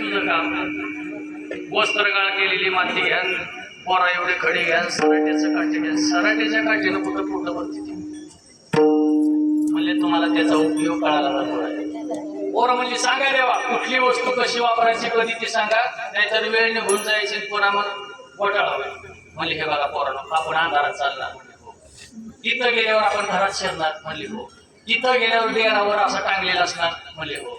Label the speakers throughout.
Speaker 1: तुझं काम वस्त्रगाळ केलेली माती घ्या. पोरा एवढे खडी घ्या. सराट्याचं काठी घ्या. सराट्याच्या काठीनं कुठं पूर्ण भरते म्हणजे तुम्हाला त्याचा उपयोग कळाला जातो पोरं म्हणजे सांगा देवा कुठली वस्तू कशी वापरायची कधी ती सांगा. नाहीतर वेळ निघून जायची आणि पुन्हा मग घोटाळा म्हणजे हे बघा पोरानं आपण अंधारात चालणार. इथं हो. गेल्यावर आपण घरात शिरणार म्हणले हो. इथं गेल्यावर डेरावर असं टांगलेलं असणार म्हणले हो.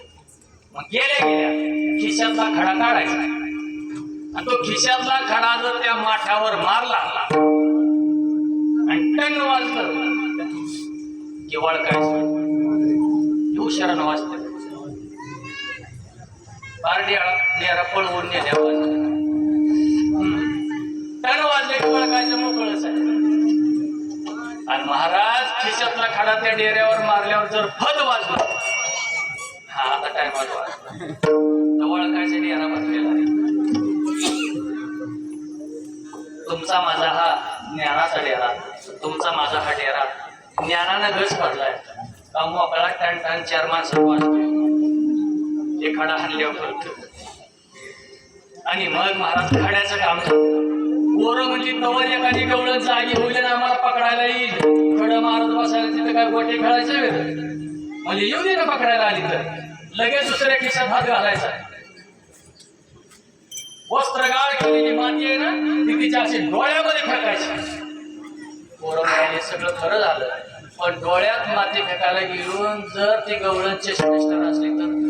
Speaker 1: मग गेल्या गेल्या खिशातला खडा काढायचा. आणि तो खिशातला खडा जर त्या माठावर मारला आणि टंग वाजलं की वळकायचं हुशारानं वाजतं. पारडी डेरा पळवून नेल्या टन वाजले केवळ काय मोकळच आहे आणि महाराज खिशातला खडा त्या डेऱ्यावर मारल्यावर जर फद वाजला हा आता टाइम वाजवा तुमचा माझा हा ज्ञानाचा डेरा तुमचा माझा हा डेरा. ज्ञानानं गज पडलाय का मोकळा टन टन चार माणसं वाजतो एखादा हल्ल्यावर करतो आणि मग महाराज खड्याचं काम करतो पोरं म्हणजे तवर एखादी गवळ जागी होईल ना आम्हाला पकडायला येईल. खडं मारत बसायला तिथं काय गोटे खेळायचे? म्हणजे येऊ दे ना पकडायला आली तर. लगेच दुसऱ्या खिशात हात घालायचा. वस्त्रगाळ केलेली माती आहे ना ती तिच्या अशी डोळ्यामध्ये फेकायची. पोरं सगळं खरं झालं. पण डोळ्यात माती फेकायला गेलून जर ती गवळण चष्मेस्टर असली तर?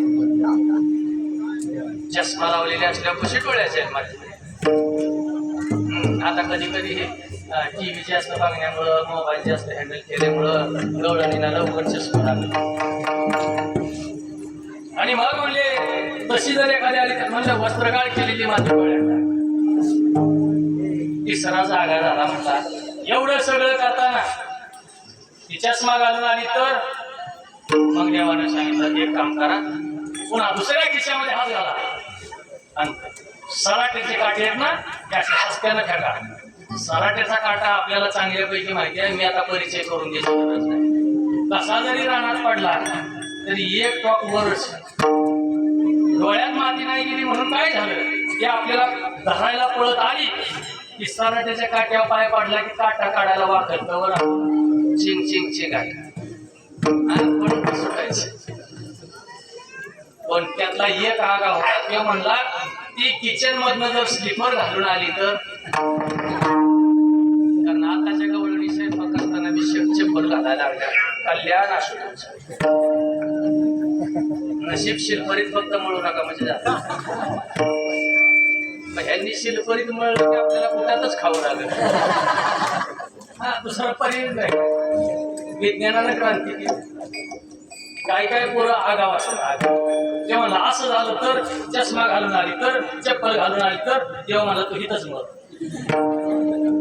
Speaker 1: चष्मा लावलेले असल्या कशी डोळ्याचे आहेत माती? आता कधी कधी टीव्ही जास्त बघण्यामुळं मोबाईल जास्त हँडल केल्यामुळं गवळणीला लवकर चष्मा लागला. आणि मग म्हणले अशी जर एखादी आली तर म्हणलं वस्त्रगाळ केलेली माझी डोळ्यात. तिसरा झाला म्हणला एवढं सगळं करताना ती चष्मा घालून आली तर मग देवानं सांगितलं एक काम करा पुन्हा दुसऱ्या खिशामध्ये हात घाला. आणि सलाटेचे काठी आहेत ना त्या अशा हसक्यानं फेका. सराट्याचा काटा आपल्याला चांगल्यापैकी माहिती आहे मी आता परिचय करून घेतो गरज नाही. कसा जरी रानात पडला तरी एक टॉक वरच डोळ्यात माती नाही गेली म्हणून काय झालं? ते आपल्याला धरायला पळत आली. की सराट्याच्या काट्या पाय पडला की काटा काढायला वाकत वर चिंग चिंग चिंग आहे पण सुटायचं पण त्यातला एक आगा होता. ते म्हणला ती किचन मधनं जर स्लीपर घालून आली तर? कारण आताच्या गवळणी स्वयंपाक करताना मी शेवटचे चप्पल घालायला लागल्या कल्याण असू तुमचं. नशीब शिलफरीत फक्त म्हणू नका म्हणजे झालं मग ह्यांनी शिलफरीत म्हणलं की आपल्याला कुठातच खावं लागेल. हा दुसरा पर्याय नाही. विज्ञानानं क्रांती केली. काय काय पोरं आगाव असतात आगाव ते म्हणलं असं झालं तर चष्मा घालून आली तर चप्पल घालून आली तर तेव्हा म्हणलं तू हिथच मग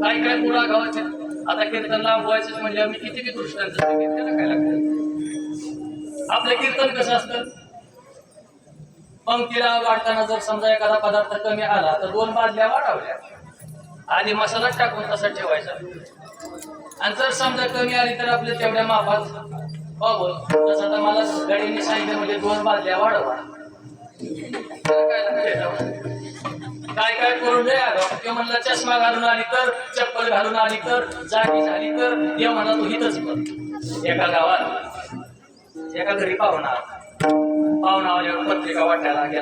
Speaker 1: काय काय पोरं आगावाचे आता कीर्तन लांब लांबवायचं म्हणजे आम्ही किती बी दृष्टांत काय लागतं? आपलं कीर्तन कसं असतं? पंक्तीला वाढताना जर समजा एखादा पदार्थ कमी आला तर दोन बादल्या वाढवल्या. आधी मसाला टाकून तसा ठेवायचा. आणि जर समजा कमी आली तर आपल्या तेवढ्या मापात बाबा तसं आता मला गाडीने सांगितलं म्हणजे दोन बादल्या वाढवा. काय काय करून दे आलं ते म्हणलं चष्मा घालून आली तर चप्पल घालून आली तर जागी झाली तर हे म्हणा तू हितच कर. एका गावात एका घरी पाहुणा आला. पाहुणा आल्यावर पत्रिका वाटायला गेला